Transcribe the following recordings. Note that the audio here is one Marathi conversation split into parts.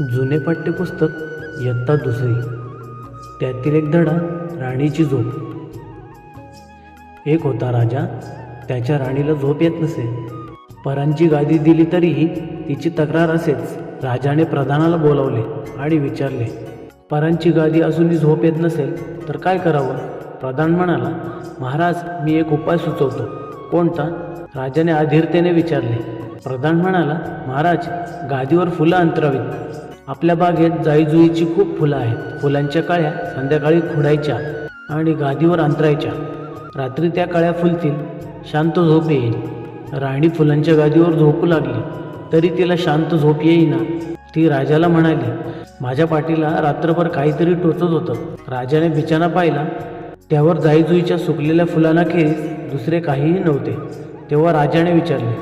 जुने पाठ्यपुस्तक इयत्ता दुसरी. त्यातील एक धडा राणीची झोप. एक होता राजा त्याच्या राणीला झोप येत नसे. परांची गादी दिली तरीही तिची तक्रार असेच राजाने प्रधानाला बोलावले आणि विचारले परांची गादी असूनही झोप येत नसेल तर काय करावं? प्रधान म्हणाला महाराज मी एक उपाय सुचवतो. कोणता? राजाने अधीरतेने विचारले. प्रधान म्हणाला महाराज गादीवर फुलं अंतरावीत. आपल्या बागेत जाईजुईची खूप फुलं आहेत. फुलांच्या काळ्या संध्याकाळी खुडायच्या आणि गादीवर अंतरायच्या. रात्री त्या काळ्या फुलतील शांत झोप येईल. राणी फुलांच्या गादीवर झोपू लागली तरी तिला शांत झोप येईना. ती राजाला म्हणाली माझ्या पाठीला रात्रभर काहीतरी टोचत होतं. राजाने बिचाना पाहिला. त्यावर जाईजुईच्या सुकलेल्या फुलांखेरीज दुसरे काहीही नव्हते. तेव्हा राजाने विचारले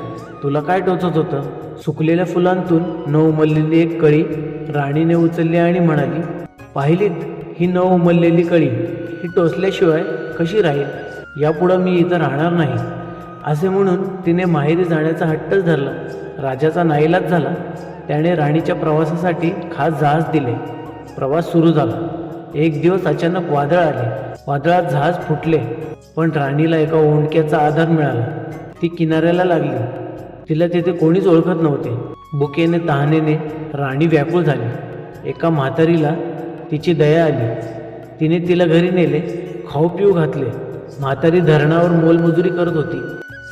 तुला काय टोचत होतं? सुकलेल्या फुलांतून न उमललेली एक कळी राणीने उचलली आणि म्हणाली पाहिलीत ही न उमललेली कळी. ही टोचल्याशिवाय कशी राहील? यापुढं मी इथं राहणार नाही. असे म्हणून तिने माहेरी जाण्याचा हट्टच धरला. राजाचा नाईलाज झाला. त्याने राणीच्या प्रवासासाठी खास जहाज दिले. प्रवास सुरू झाला. एक दिवस अचानक वादळ आले. वादळात जहाज फुटले. पण राणीला एका ओंडक्याचा आधार मिळाला. ती किनाऱ्याला लागली. तिला तिथे कोणीच ओळखत नव्हते. बुकेने तहानेने राणी व्याकुळ झाली. एका म्हातारीला तिची दया आली. तिने तिला घरी नेले खाऊ पिऊ घातले. म्हातारी धरणावर मोलमजुरी करत होती.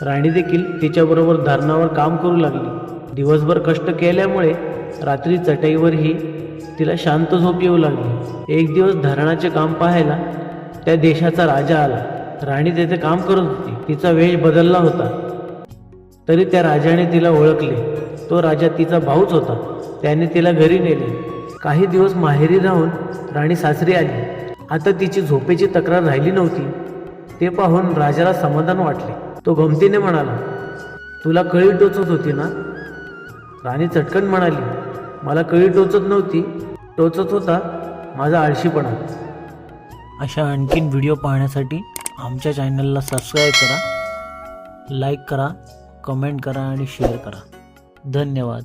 राणी देखील तिच्याबरोबर धरणावर काम करू लागली. दिवसभर कष्ट केल्यामुळे रात्री चटईवरही तिला शांत झोप येऊ लागली. एक दिवस धरणाचे काम पाहायला त्या देशाचा राजा आला. राणी तेथे काम करत होती. तिचा वेश बदलला होता. तरी त्या राजाने तिला ओळखले. तो राजा तिचा भाऊच होता. त्याने तिला घरी नेले. काही दिवस माहेरी राहून राणी सासरी आली. आता तिची झोपेची तक्रार राहिली नव्हती. ते पाहून राजाला समाधान वाटले. तो गमतीने म्हणाला तुला कळी टोचत होती ना? राणी चटकन म्हणाली मला कळी टोचत नव्हती. टोचत होता माझा आळशीपणा. अशा आणखीन व्हिडिओ पाहण्यासाठी आमच्या चॅनलला सबस्क्राईब करा लाईक करा कमेंट करा आणि शेअर करा. धन्यवाद.